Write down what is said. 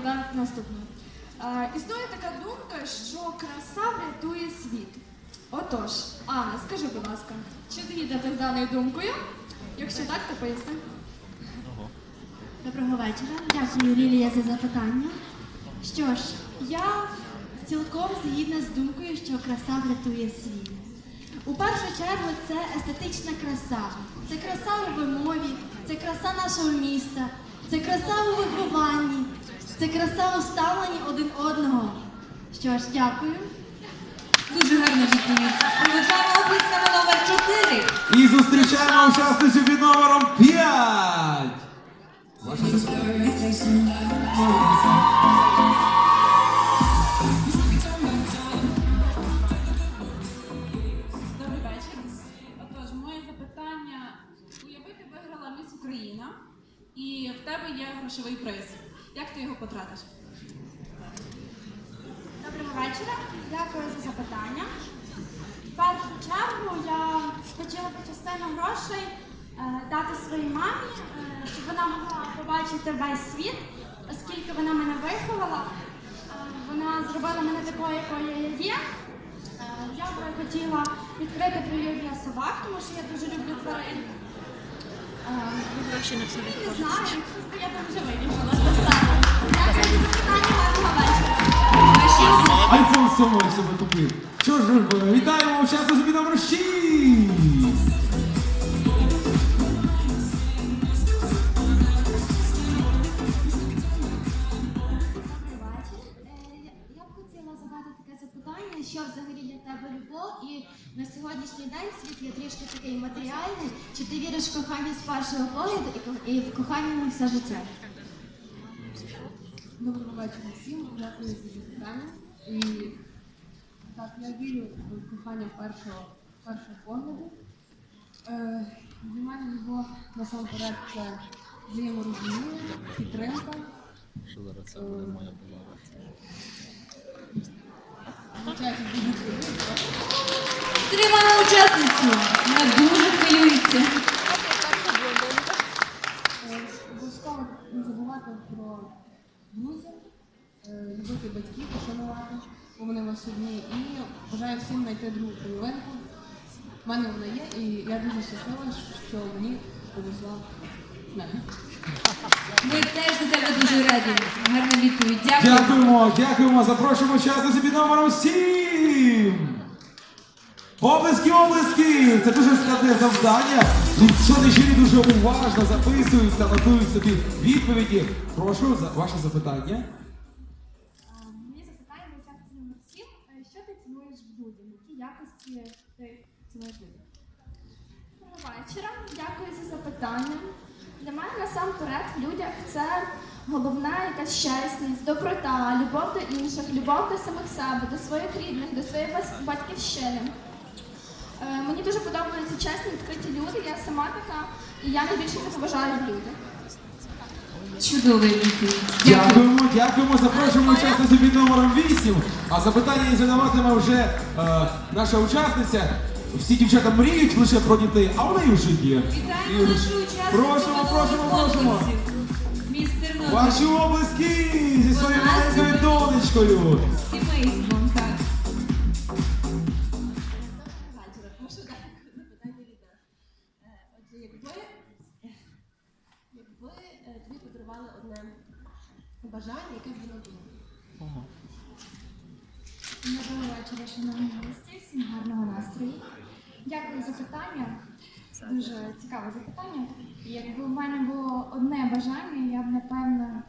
буде наступною. Е, існує така думка, що краса врятує світ. Отож, Анна, скажи, будь ласка, чи згідна з даною думкою? Якщо так, то поясни. Доброго вечора. Дякую, Лілія, за запитання. Що ж, я цілком згідна з думкою, що краса врятує світ. У першу чергу це естетична краса. Це краса у вимові, це краса нашого міста, це краса у вихованні, це краса у ставленні один одного. Що ж, дякую. Дуже гарна відповідь. Привітаємо оплесками номер 4. І зустрічаємо учасницю під номером 5. Добрий вечір. Отож, моє запитання. Уяви, ти виграла Міс Україна, і в тебе є грошовий приз. Як ти його потратиш? Доброго вечора. Дякую за запитання. В першу чергу я хотіла би частину грошей е, дати своїй мамі, е, щоб вона могла побачити весь світ, оскільки вона мене виховала. Е, Вона зробила мене такою, якою я є. Я би хотіла відкрити приют для собак, тому що я дуже люблю тварин. Не Не знаю, я там вже вирішила. Айфон 7 себе купив. Що ж, вітаємо 6. Добрий вечір. Е, я- б хотіла задати таке запитання, що взагалі для тебе любов, і на сьогоднішній день світ є трішки такий матеріальний. Чи ти віриш в кохання з першого погляду і в кохання на все життя? Доброго вечора всім, дякую за запитання. І так, я вірю в кохання першого, першого погляду. Е, для мене любов насамперед це взаєморозуміння, підтримка. Що зараз це буде моя була. Тримаємо учасницю. Вона дуже хвилюється. Е, Обов'язково не забувати про друзів, е, любити батьків, пошанувати, бо вони у вас одні. І бажаю всім знайти другу половинку. У мене вона є, і я дуже щаслива, що мені повезло з нею. Ми теж за тебе дуже раді. Гарна відповідь. Дякую. Дякуємо, дякуємо. Запрошуємо учасницю під номером 7. Облески, облески! Це дуже складне завдання. Тут що дуже уважно записують та готують собі відповіді. Прошу за ваше запитання. Мені запитання на участі номер 7. Що ти цінуєш в людях? Які якості ти цінуєш в? Доброго вечора. Дякую за запитання. Для мене насамперед в людях це головна якась чесність, доброта, любов до інших, любов до самих себе, до своїх рідних, до своєї батьківщини. Е, мені дуже подобаються чесні, відкриті люди. Я сама така, і я найбільше це поважаю в людях. Чудова відповідь. Дякую. Дякуємо, дякуємо. Запрошуємо учасницю під номером 8. А запитання їй задаватиме вже е, наша учасниця. Всі дівчата мріють лише про дітей, а вони вже є. Вітаємо нашу учасницю. Просимо, просимо, просимо. Містер Ваші облески зі своєю Вона маленькою донечкою. З тобі одне бажання, яке було було? Доброго вечора, шановні гості, всім гарного настрою. Дякую за питання. Дуже цікаве запитання. Якби в мене було одне бажання, я б напевно